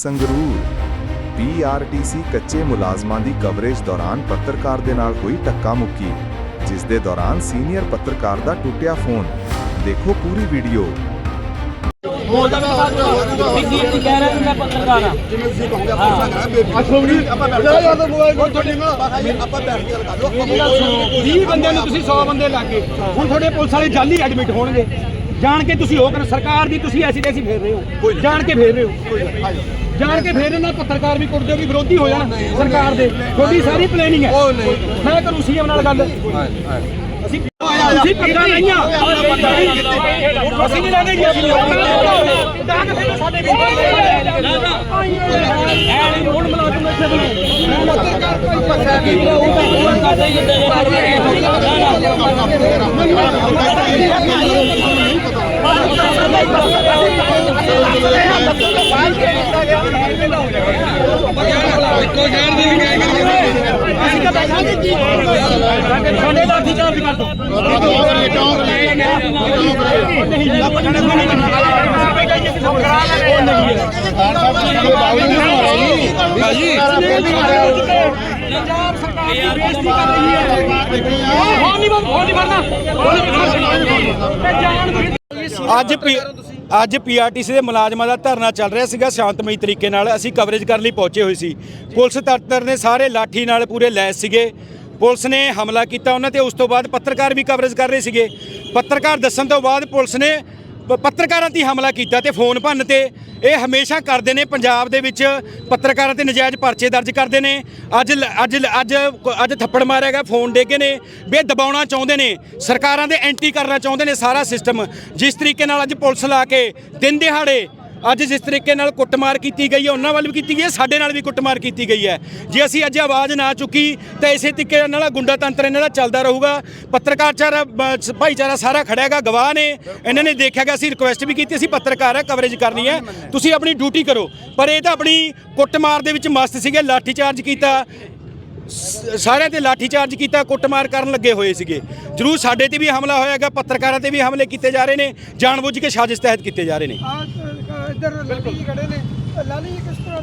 Sangrur. PRTC ਕੱਚੇ ਮੁਲਾਜ਼ਮਾਂ ਦੀ coverage ਦੌਰਾਨ ਪੱਤਰਕਾਰ ਦੇ ਨਾਲ ਹੋਈ ਧੱਕਾ ਮੁੱਕੀ, ਜਿਸ ਦੇ ਦੌਰਾਨ ਸੀਨੀਅਰ ਪੱਤਰਕਾਰ ਦਾ ਟੁੱਟਿਆ ਫੋਨ। ਦੇਖੋ ਪੂਰੀ ਵੀਡੀਓ। ਬੋਲਦਾ ਮੈਂ ਬਾਤ ਕੀ ਕਹਿ ਰਿਹਾ ਕਿ ਮੈਂ ਪੱਤਰਕਾਰ ਆ ਮੇਰੀ ਗੱਲ ਸੁਣੋ 20 ਬੰਦਿਆਂ ਨੂੰ ਤੁਸੀਂ 100 ਬੰਦੇ ਲਾਗੇ ਹੁਣ ਤੁਹਾਡੇ ਪੁਲਿਸ ਵਾਲੇ ਜਾਲੀ ਐਡਮਿਟ ਹੋਣਗੇ। ਜਾਣ ਕੇ ਤੁਸੀਂ ਉਹ ਕਰ ਸਰਕਾਰ ਦੀ ਤੁਸੀਂ ਐਸੀ ਤੈਸੀ ਫੇਰ ਰਹੇ ਹੋ। ਜਾਣ ਕੇ ਫੇਰ ਰਹੇ ਹੋ। ਜਾਣ ਕੇ ਫੇਰ ਇਹਨਾਂ ਪੱਤਰਕਾਰ ਵੀ ਕੁੱਟਦੇ ਵੀ ਵਿਰੋਧੀ ਹੋ ਜਾਣ ਸਰਕਾਰ ਦੇ। ਤੁਹਾਡੀ ਸਾਰੀ ਪਲੈਨਿੰਗ ਹੈ। ਮੈਂ ਕਰੂੰ ਸੀਐਮ ਨਾਲ ਗੱਲ। ਅਸੀਂ ਤੁਸੀਂ ਪੱਕਾ ਨਹੀਂ ਆ। ਅਸੀਂ ਨਹੀਂ ਲੈਣੇ ਜੀ ਅਸੀਂ ਤਾਂ ਕਿ ਸਾਡੇ ਵੀ। ਐ ਨਹੀਂ ਹੁਣ ਮੁਲਾਜ਼ਮ ਇੱਥੇ ਬਣੋ ਪੱਤਰਕਾਰ ਕੋਈ ਉਹ ਤਾਂ ਕਰਦੇ। ਹੀ ਅਸੀਂ ਤਾਂ ਬੈਠਾਂਗੇ ਜੀ ਸਾਡੇ ਲਾਠੀ ਚਾਰਜ ਕਰ ਦੋ ਪੰਜਾਬ ਸਰਕਾਰ ਦੀ ਬੇਇੱਜ਼ਤੀ ਕਰ ਰਹੀ ਹੈ ਹੋ ਨਹੀਂ ਬਣ ਹੋ ਨਹੀਂ ਬਣਨਾ ਅੱਜ ਅੱਜ ਪੀਆਰਟੀਸੀ ਦੇ ਮੁਲਾਜ਼ਮਾਂ ਦਾ ਧਰਨਾ ਚੱਲ ਰਿਹਾ ਸੀਗਾ ਸ਼ਾਂਤਮਈ ਤਰੀਕੇ ਨਾਲ। ਅਸੀਂ ਕਵਰੇਜ ਕਰਨ ਲਈ ਪਹੁੰਚੇ ਹੋਏ ਸੀ। ਪੁਲਿਸ ਤੱਤਰ ਨੇ ਸਾਰੇ ਲਾਠੀ ਨਾਲ ਪੂਰੇ ਲੈਸ ਸੀਗੇ। ਪੁਲਿਸ ਨੇ ਹਮਲਾ ਕੀਤਾ ਉਹਨਾਂ ਤੇ ਉਸ ਤੋਂ ਬਾਅਦ ਪੱਤਰਕਾਰ ਵੀ ਕਵਰੇਜ ਕਰ ਰਹੇ ਸੀਗੇ। ਪੱਤਰਕਾਰ ਦੱਸਣ ਤੋਂ ਬਾਅਦ ਪੁਲਿਸ ਨੇ ਪੱਤਰਕਾਰਾਂ ਤੇ ਹਮਲਾ ਕੀਤਾ ਤੇ ਫੋਨ ਭੰਨ ਤੇ। ਇਹ ਹਮੇਸ਼ਾ ਕਰਦੇ ਨੇ, ਪੰਜਾਬ ਦੇ ਵਿੱਚ ਪੱਤਰਕਾਰਾਂ ਤੇ ਨਜਾਇਜ਼ ਪਰਚੇ ਦਰਜ ਕਰਦੇ ਨੇ। ਅੱਜ ਲ- ਅੱਜ ਲ- ਅੱਜ ਅੱਜ ਥੱਪੜ ਮਾਰਿਆ ਗਿਆ, ਫੋਨ ਡੇਗੇ ਨੇ। ਵੀ ਇਹ ਦਬਾਉਣਾ ਚਾਹੁੰਦੇ ਨੇ, ਸਰਕਾਰਾਂ ਦੇ ਐਂਟੀ ਕਰਨਾ ਚਾਹੁੰਦੇ ਨੇ ਸਾਰਾ ਸਿਸਟਮ। ਜਿਸ ਤਰੀਕੇ ਨਾਲ ਅੱਜ ਪੁਲਿਸ ਲਾ ਕੇ ਦਿਨ ਦਿਹਾੜੇ ਅੱਜ ਜਿਸ ਤਰੀਕੇ ਨਾਲ ਕੁੱਟਮਾਰ ਕੀਤੀ ਗਈ ਹੈ, ਉਹਨਾਂ ਵੱਲ ਵੀ ਕੀਤੀ ਗਈ ਹੈ, ਸਾਡੇ ਨਾਲ ਵੀ ਕੁੱਟਮਾਰ ਕੀਤੀ ਗਈ ਹੈ। ਜੇ ਅਸੀਂ ਅੱਜ ਆਵਾਜ਼ ਨਾ ਚੁੱਕੀ, ਤਾਂ ਇਸੇ ਤਰੀਕੇ ਨਾਲ ਗੁੰਡਾ ਤੰਤਰ ਇਹਨਾਂ ਦਾ ਚੱਲਦਾ ਰਹੂਗਾ। ਪੱਤਰਕਾਰਚਾਰਾ ਬ- ਭਾਈਚਾਰਾ ਸਾਰਾ ਖੜਿਆ ਹੈਗਾ, ਗਵਾਹ ਨੇ। ਇਹਨਾਂ ਨੇ ਦੇਖਿਆ ਗਿਆ ਅਸੀਂ ਰਿਕੁਐਸਟ ਵੀ ਕੀਤੀ, ਅਸੀਂ ਪੱਤਰਕਾਰ ਹੈ ਕਵਰੇਜ ਕਰਨੀ ਹੈ। ਤੁਸੀਂ ਆਪਣੀ ਡਿਊਟੀ ਕਰੋ। ਪਰ ਇਹ ਤਾਂ ਆਪਣੀ ਕੁੱਟਮਾਰ ਦੇ ਵਿੱਚ ਮਸਤ ਸੀਗੇ ਲਾਠੀ ਚਾਰਜ ਕੀਤਾ। ਸਾਰਿਆਂ ਤੇ ਲਾਠੀਚਾਰਜ ਕੀਤਾ, ਕੁੱਟਮਾਰ ਕਰਨ ਲੱਗੇ ਹੋਏ ਸੀਗੇ। ਜਰੂਰ ਸਾਡੇ ਤੇ ਵੀ ਹਮਲਾ ਹੋਇਆਗਾ ਪੱਤਰਕਾਰਾਂ ਤੇ ਵੀ ਹਮਲੇ ਕੀਤੇ ਜਾ ਰਹੇ ਨੇ, ਜਾਣਬੁੱਝ ਕੇ ਸਾਜ਼ਿਸ਼ ਤਹਿਤ ਕੀਤੇ ਜਾ ਰਹੇ ਨੇ। ਇੱਧਰ ਲਾਲੀ ਖੜੇ ਨੇ। ਲਾਲੀ ਕਿਸ ਤਰ੍ਹਾਂ